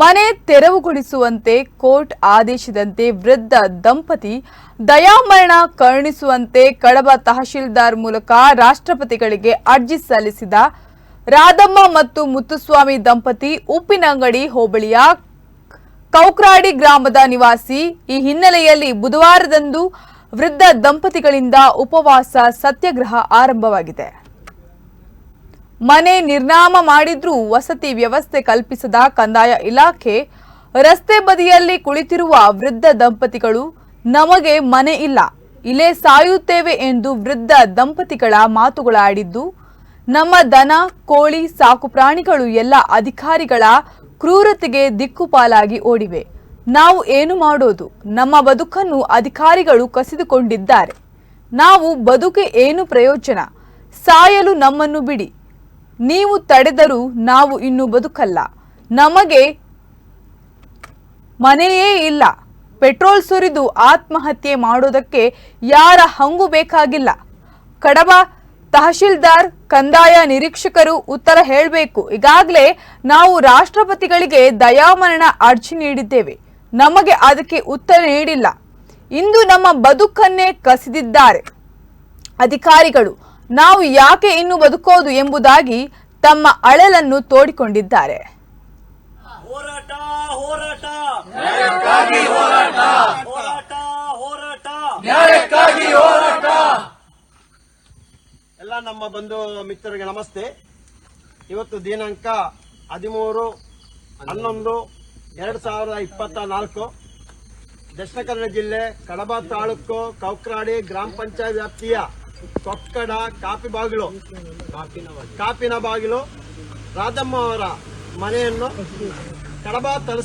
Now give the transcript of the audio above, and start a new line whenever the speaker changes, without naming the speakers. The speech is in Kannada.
ಮನೆ ತೆರವುಗೊಳಿಸುವಂತೆ ಕೋರ್ಟ್ ಆದೇಶದಂತೆ ವೃದ್ಧ ದಂಪತಿ ದಯಾಮರಣ ಕರುಣಿಸುವಂತೆ ಕಡಬ ತಹಶೀಲ್ದಾರ್ ಮೂಲಕ ರಾಷ್ಟ್ರಪತಿಗಳಿಗೆ ಅರ್ಜಿ ಸಲ್ಲಿಸಿದ ರಾಧಮ್ಮ ಮತ್ತು ಮುತ್ತುಸ್ವಾಮಿ ದಂಪತಿ ಉಪ್ಪಿನಂಗಡಿ ಹೋಬಳಿಯ ಕೌಕ್ರಾಡಿ ಗ್ರಾಮದ ನಿವಾಸಿ. ಈ ಹಿನ್ನೆಲೆಯಲ್ಲಿ ಬುಧವಾರದಂದು ವೃದ್ಧ ದಂಪತಿಗಳಿಂದ ಉಪವಾಸ ಸತ್ಯಾಗ್ರಹ ಆರಂಭವಾಗಿದೆ. ಮನೆ ನಿರ್ನಾಮ ಮಾಡಿದ್ರೂ ವಸತಿ ವ್ಯವಸ್ಥೆ ಕಲ್ಪಿಸದ ಕಂದಾಯ ಇಲಾಖೆ, ರಸ್ತೆ ಬದಿಯಲ್ಲಿ ಕುಳಿತಿರುವ ವೃದ್ಧ ದಂಪತಿಗಳು, ನಮಗೆ ಮನೆ ಇಲ್ಲ, ಇಲ್ಲೇ ಸಾಯುತ್ತೇವೆ ಎಂದು ವೃದ್ಧ ದಂಪತಿಗಳ ಮಾತುಗಳಾಡಿದ್ದು ನಮ್ಮ ದನ, ಕೋಳಿ, ಸಾಕು ಪ್ರಾಣಿಗಳು ಎಲ್ಲ ಅಧಿಕಾರಿಗಳ ಕ್ರೂರತೆಗೆ ದಿಕ್ಕುಪಾಲಾಗಿ ಓಡಿವೆ. ನಾವು ಏನು ಮಾಡೋದು? ನಮ್ಮ ಬದುಕನ್ನು ಅಧಿಕಾರಿಗಳು ಕಸಿದುಕೊಂಡಿದ್ದಾರೆ. ನಾವು ಬದುಕೆ ಏನು ಪ್ರಯೋಜನ? ಸಾಯಲು ನಮ್ಮನ್ನು ಬಿಡಿ. ನೀವು ತಡೆದರೂ ನಾವು ಇನ್ನು ಬದುಕಲ್ಲ. ನಮಗೆ ಮನೆಯೇ ಇಲ್ಲ. ಪೆಟ್ರೋಲ್ ಸುರಿದು ಆತ್ಮಹತ್ಯೆ ಮಾಡೋದಕ್ಕೆ ಯಾರ ಹಂಗು ಬೇಕಾಗಿಲ್ಲ. ಕಡಬ ತಹಶೀಲ್ದಾರ್, ಕಂದಾಯ ನಿರೀಕ್ಷಕರು ಉತ್ತರ ಹೇಳಬೇಕು. ಈಗಾಗಲೇ ನಾವು ರಾಷ್ಟ್ರಪತಿಗಳಿಗೆ ದಯಾಮರಣ ಅರ್ಜಿ ನೀಡಿದ್ದೇವೆ. ನಮಗೆ ಅದಕ್ಕೆ ಉತ್ತರ ನೀಡಿಲ್ಲ. ಇಂದು ನಮ್ಮ ಬದುಕನ್ನೇ ಕಸಿದಿದ್ದಾರೆ ಅಧಿಕಾರಿಗಳು. ನಾವು ಯಾಕೆ ಇನ್ನು ಬದುಕೋದು ಎಂಬುದಾಗಿ ತಮ್ಮ ಅಳಲನ್ನು ತೋಡಿಕೊಂಡಿದ್ದಾರೆ.
ಹೋರಾಟ ಹೋರಾಟ. ನ್ಯಾಯಕ್ಕಾಗಿ ಹೋರಾಟ. ಹೋರಾಟ ಹೋರಾಟ.
ನ್ಯಾಯಕ್ಕಾಗಿ ಹೋರಾಟ.
ಎಲ್ಲ ನಮ್ಮ ಬಂಧು ಮಿತ್ರರಿಗೆ ನಮಸ್ತೆ. ಇವತ್ತು ದಿನಾಂಕ ಹದಿಮೂರು ಹನ್ನೊಂದು ಎರಡು ಸಾವಿರದ ಇಪ್ಪತ್ತ ನಾಲ್ಕು. ದಕ್ಷಿಣ ಕನ್ನಡ ಜಿಲ್ಲೆ ಕಡಬ ತಾಲೂಕು ಕೌಕ್ರಾಡಿ ಗ್ರಾಮ ಪಂಚಾಯತ್ ವ್ಯಾಪ್ತಿಯ ಕೊಕ್ಕಡ ಕಾಪಿ ಬಾಗಿಲು. ಕಾಪಿನ ಬಾಗಿಲು. ರಾಧಮ್ಮ ಅವರ ಮನೆಯನ್ನು ಕಡಬ